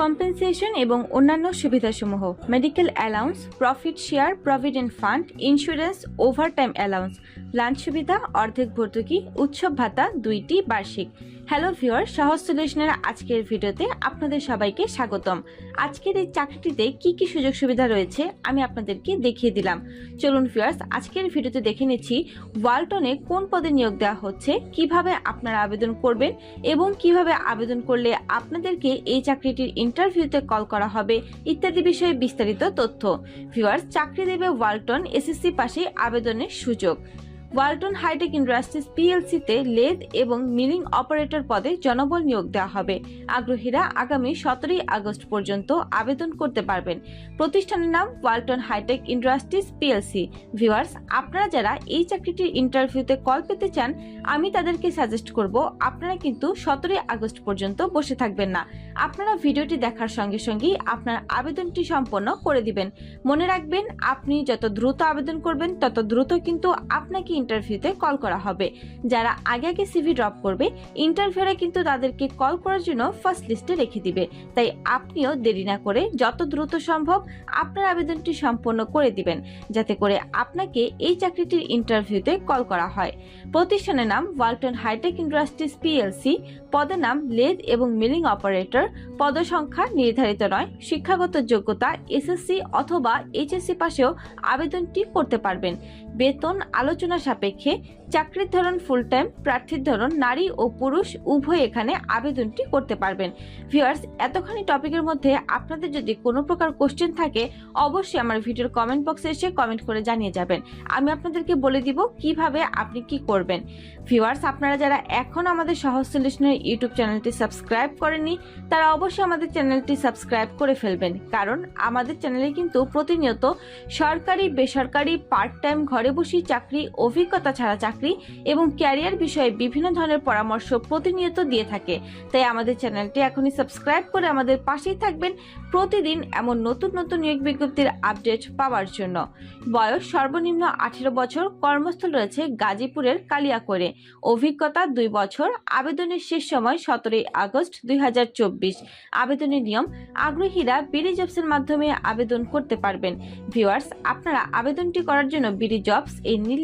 Compensation এবং অন্যান্য সুবিধাসমূহ medical allowance profit share provident fund insurance overtime allowance lunch সুবিধা অর্ধেক ভর্তুকি উৎসব ভাতা দুইটি বার্ষিক হ্যালো ভিওর সহজ সলিউশনের আজকের ভিডিওতে আপনাদের সবাইকে স্বাগতম। আজকের এই চাকরিটিতে কি কি সুযোগ সুবিধা রয়েছে আমি আপনাদেরকে দেখিয়ে দিলাম। চলুন ভিওয়ার্স আজকের ভিডিওতে দেখে নিচ্ছি ওয়ালটনে কোন পদে নিয়োগ দেওয়া হচ্ছে, কীভাবে আপনারা আবেদন করবেন এবং কীভাবে আবেদন করলে আপনাদেরকে এই চাকরিটির ইন্টারভিউতে কল করা হবে ইত্যাদি বিষয়ে বিস্তারিত তথ্য। ভিউয়ার্স, চাকরি দেবে ওয়ালটন এসএসসি পাশে আবেদনের সুযোগ। ওয়ালটন হাইটেক ইন্ডাস্ট্রিজ পিএলসিতে লেদ এবং মিলিং অপারেটর পদে জনবল নিয়োগ দেওয়া হবে। আগ্রহীরা আগামী সতেরোই আগস্ট পর্যন্ত আবেদন করতে পারবেন। প্রতিষ্ঠানের নাম Walton hi tech industries PLC. Viewers, আপনারা যারা এই চাকরিটির ইন্টারভিউতে কল পেতে চান, আমি তাদেরকে সাজেস্ট করব, আপনারা কিন্তু সতেরোই আগস্ট পর্যন্ত বসে থাকবেন না। আপনারা ভিডিওটি দেখার সঙ্গে সঙ্গেই আপনার আবেদনটি সম্পন্ন করে দিবেন। মনে রাখবেন, আপনি যত দ্রুত আবেদন করবেন, তত দ্রুত কিন্তু আপনাকে ইন্টারভিউতে কল করা হবে। যারা আগে আগে সিভি ড্রপ করবে ইন্টারভিউরে কিন্তু তাদেরকে কল করার জন্য ফার্স্ট লিস্টে রেখে দিবে। তাই আপনিও দেরি না করে যত দ্রুত সম্ভব আপনার আবেদনটি সম্পন্ন করে দিবেন, যাতে করে আপনাকে এই চাকরিটির ইন্টারভিউতে কল করা হয়। প্রতিষ্ঠানের নাম ওয়ালটন হাইটেক ইন্ডাস্ট্রিজ পিএলসি পদের নাম লেদ এবং মিলিং অপারেটর, পদসংখ্যা নির্ধারিত নয়, শিক্ষাগত যোগ্যতা এসএসসি অথবা এইচএসসি পাশেও আবেদনটি করতে পারবেন। বেতন, আলোচনা সাপেক্ষে চাকরির ধরন ফুল টাইম প্রার্থীর ধরন নারী ও পুরুষ, উভয় এখানে আবেদনটি করতে পারবেন। ভিউয়ার্স, এতখানি টপিকের মধ্যে আপনাদের যদি কোনো প্রকার কোশ্চেন থাকে, অবশ্যই আমার ভিডিওর কমেন্ট বক্সে এসে কমেন্ট করে জানিয়ে যাবেন। আমি আপনাদেরকে বলে দিব কীভাবে আপনি কি করবেন। ভিউয়ার্স, আপনারা যারা এখন আমাদের সহজ সলিউশনের ইউটিউব চ্যানেলটি সাবস্ক্রাইব করেনি তারা অবশ্যই আমাদের চ্যানেলটি সাবস্ক্রাইব করে ফেলবেন। কারণ আমাদের চ্যানেলে কিন্তু প্রতিনিয়ত সরকারি বেসরকারি পার্ট টাইম ঘরে বসে চাকরি অভিজ্ঞতা ছাড়া চাকরি এবং ক্যারিয়ার বিষয়ে বিভিন্ন ধরনের পরামর্শ প্রতিনিয়ত দিয়ে থাকে। তাই আমাদের চ্যানেলটি এখনই সাবস্ক্রাইব করে আমাদের পাশেই থাকবেন প্রতিদিন এমন নতুন নতুন নিয়োগ বিজ্ঞপ্তির আপডেট পাওয়ার জন্য। বয়স সর্বনিম্ন আঠেরো বছর, কর্মস্থল রয়েছে গাজীপুরের কালিয়াকৈরে। অভিজ্ঞতা দুই বছর, আবেদনের শেষ সময় সতেরোই আগস্ট দুই হাজার চব্বিশ। আবেদনের নিয়ম, আগ্রহীরা বিডি জবসের মাধ্যমে আবেদন করতে পারবেন। ভিউয়ার্স, আপনারা আবেদনটি করার জন্য বিডি জবস এই নীল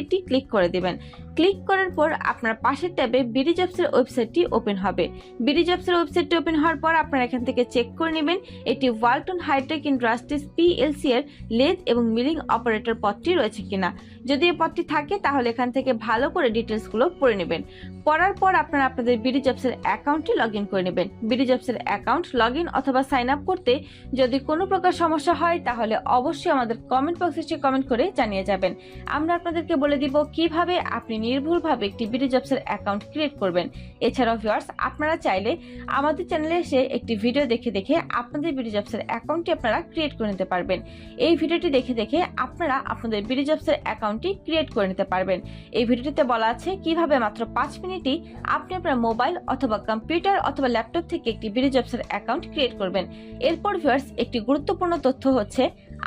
একটি ক্লিক করে দেবেন। ক্লিক করার পর আপনার পাশের ট্যাবে বিডি জবসের ওয়েবসাইটটি ওপেন হবে। বিডি জবসের ওয়েবসাইটটি ওপেন হওয়ার পর আপনারা এখান থেকে চেক করে নেবেন এটি ওয়ালটন হাইটেক ইন্ডাস্ট্রিজ পিএলসি এর লেদ এবং মিলিং অপারেটর পদটি রয়েছে কিনা। যদি এই পদটি থাকে তাহলে এখান থেকে ভালো করে ডিটেলসগুলো পড়ে নেবেন। পড়ার পর আপনারা আপনাদের বিডি জবসের অ্যাকাউন্টটি লগ ইন করে নেবেন। বিডি জবসের অ্যাকাউন্ট লগ ইন অথবা সাইন আপ করতে যদি কোনো প্রকার সমস্যা হয় তাহলে অবশ্যই আমাদের কমেন্ট বক্সে কমেন্ট করে জানিয়ে যাবেন। আমরা আপনাদেরকে বলে দিব কীভাবে আপনি নির্ভুলভাবে একটি বিডি জবসের অ্যাকাউন্ট ক্রিয়েট করবেন। এছাড়াও ভিউয়ার্স আপনারা চাইলে আমাদের চ্যানেলে এসে একটি ভিডিও দেখে দেখে আপনাদের বিডি জবসের অ্যাকাউন্টটি আপনারা ক্রিয়েট করে নিতে পারবেন। এই ভিডিওটি দেখে দেখে আপনারা আপনাদের বিডি জবসের অ্যাকাউন্টটি ক্রিয়েট করে নিতে পারবেন। এই ভিডিওটিতে বলা আছে, কীভাবে মাত্র পাঁচ মিনিটই আপনি আপনার মোবাইল অথবা কম্পিউটার অথবা ল্যাপটপ থেকে একটি বিডি জবসের অ্যাকাউন্ট ক্রিয়েট করবেন। এরপর ভিউয়ার্স একটি গুরুত্বপূর্ণ তথ্য হচ্ছে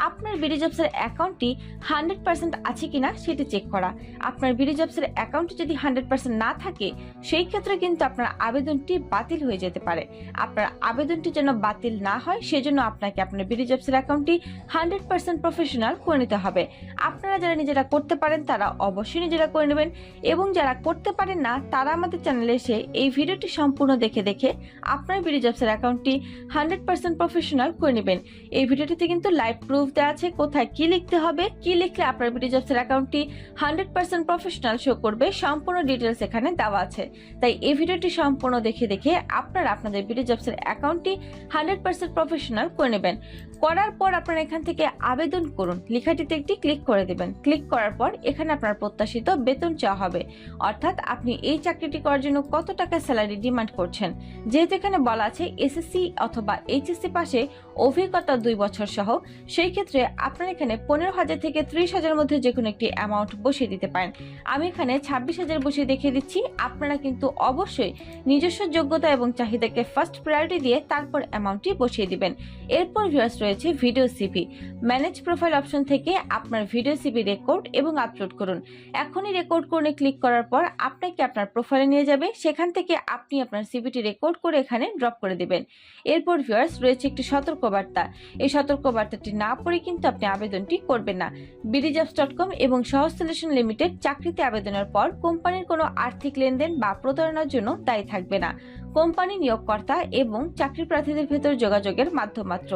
আপনার বিডি জবসের অ্যাকাউন্টটি হান্ড্রেড পার্সেন্ট আছে কিনা সেটি চেক করা। আপনার বিডি জবসের অ্যাকাউন্টটি যদি হান্ড্রেড পার্সেন্ট না থাকে, সেই ক্ষেত্রে কিন্তু আপনার আবেদনটি বাতিল হয়ে যেতে পারে। আপনার আবেদনটি যেন বাতিল না হয়, সেজন্য আপনাকে আপনার বিডি জবসের অ্যাকাউন্টটি হান্ড্রেড পার্সেন্ট প্রফেশনাল করে নিতে হবে। আপনারা যারা নিজেরা করতে পারেন, তারা অবশ্যই নিজেরা করে নেবেন এবং যারা করতে পারেন না, তারা আমাদের চ্যানেলে এসে এই ভিডিওটি সম্পূর্ণ দেখে দেখে আপনার বিডি জবসের অ্যাকাউন্টটি হান্ড্রেড পার্সেন্ট প্রফেশনাল করে নেবেন। এই ভিডিওটিতে কিন্তু লাইভ প্রুফ দেওয়া আছে, কোথায় কি লিখতে হবে, কি লিখলে আপনার বিডি জবসের অ্যাকাউন্টটি হান্ড্রেড পার্সেন্ট প্রফেশনাল শো করবে, সম্পূর্ণ ডিটেলস এখানে দেওয়া আছে। তাই এই ভিডিওটি সম্পূর্ণ দেখে দেখে আপনারা আপনাদের বিডি জবসের অ্যাকাউন্টটি হান্ড্রেড পার্সেন্ট প্রফেশনাল করে নেবেন। করার পর আপনারা এখান থেকে আবেদন করুন। লেখাটিতে একটি ক্লিক করে দেবেন। ক্লিক করার পর এখানে আপনার প্রত্যাশিত বেতন চাওয়া হবে। অর্থাৎ আপনি এই চাকরিটি করার জন্য কত টাকা স্যালারি ডিমান্ড করছেন। যেহেতু এখানে বলা আছে এসএসসি অথবা এইচএসসি পাশে অভিজ্ঞতা দুই বছর সহ, সেই ক্ষেত্রে আপনার এখানে পনেরো হাজার থেকে ত্রিশ হাজারের মধ্যে যে কোনো একটি অ্যামাউন্ট বসিয়ে দিতে পারেন। আমি এখানে ছাব্বিশ হাজার বসিয়ে দেখিয়ে দিচ্ছি। আপনারা কিন্তু অবশ্যই নিজস্ব যোগ্যতা এবং চাহিদাকে ফার্স্ট প্রায়োরিটি দিয়ে তারপর অ্যামাউন্টটি বসিয়ে দিবেন। এরপর ভিউয়ার্স রয়েছে video CV manage profile option থেকে আপনার ভিডিও সিভি রেকর্ড এবং আপলোড করুন। এখনই রেকর্ড করে ক্লিক করার পর আপনাকে আপনার প্রোফাইলে নিয়ে যাবে। সেখান থেকে আপনি আপনার সিভিটি রেকর্ড করে এখানে ড্রপ করে দেবেন। এরপর ভিউয়ার্স রয়েছে একটি সতর্কবার্তা। এই সতর্কবার্তাটি না পড়ে কিন্তু আপনি আবেদনটি করবেন না। বিডিজবস ডট কম এবং সহজ লিমিটেড চাকরিতে আবেদনের পর কোম্পানির কোনো আর্থিক লেনদেন বা প্রতারণার জন্য দায়ী থাকবে না। কোম্পানি নিয়োগকর্তা এবং চাকরি প্রার্থীদের ভেতর যোগাযোগের মাধ্যম মাত্র।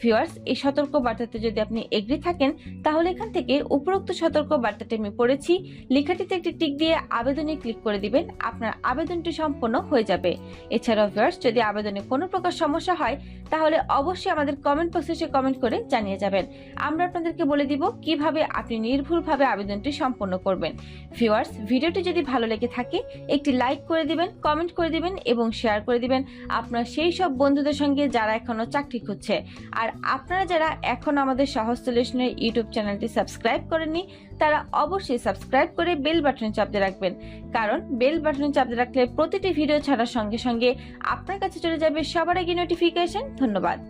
ভিউয়ার্স, এই সতর্ক বার্তাতে যদি আপনি এগ্রি থাকেন, তাহলে এখান থেকে উপরোক্ত সতর্ক বার্তাটি আমি পড়েছি। লেখাটিতে একটি টিক দিয়ে আবেদনে ক্লিক করে দিবেন, আপনার আবেদনটি সম্পন্ন হয়ে যাবে। এছাড়াও ভিউয়ার্স, যদি আবেদনে কোনো প্রকার সমস্যা হয়, তাহলে অবশ্যই আমাদের কমেন্ট বক্সে কমেন্ট করে জানিয়ে যাবেন। আমরা আপনাদেরকে বলে দিব কীভাবে আপনি নির্ভুলভাবে আবেদনটি সম্পন্ন করবেন। ভিউয়ার্স, ভিডিওটি যদি ভালো লেগে থাকে, একটি লাইক করে দিবেন, কমেন্ট করে দিবেন এবং শেয়ার করে দিবেন। আপনার সেই সব বন্ধুদের সঙ্গে যারা এখনও চাকরি খুঁজছে। আর আপনারা যারা এখন আমাদের সহস্তলেশনের ইউটিউব চ্যানেলটি সাবস্ক্রাইব করেননি, তারা অবশ্যই সাবস্ক্রাইব করে বেল বাটনে চাপতে রাখবেন। কারণ বেল বাটনে চাপতে রাখলে প্রতিটি ভিডিও ছাড়ার সঙ্গে সঙ্গে আপনার কাছে চলে যাবে সবার আগে নোটিফিকেশন ধন্যবাদ।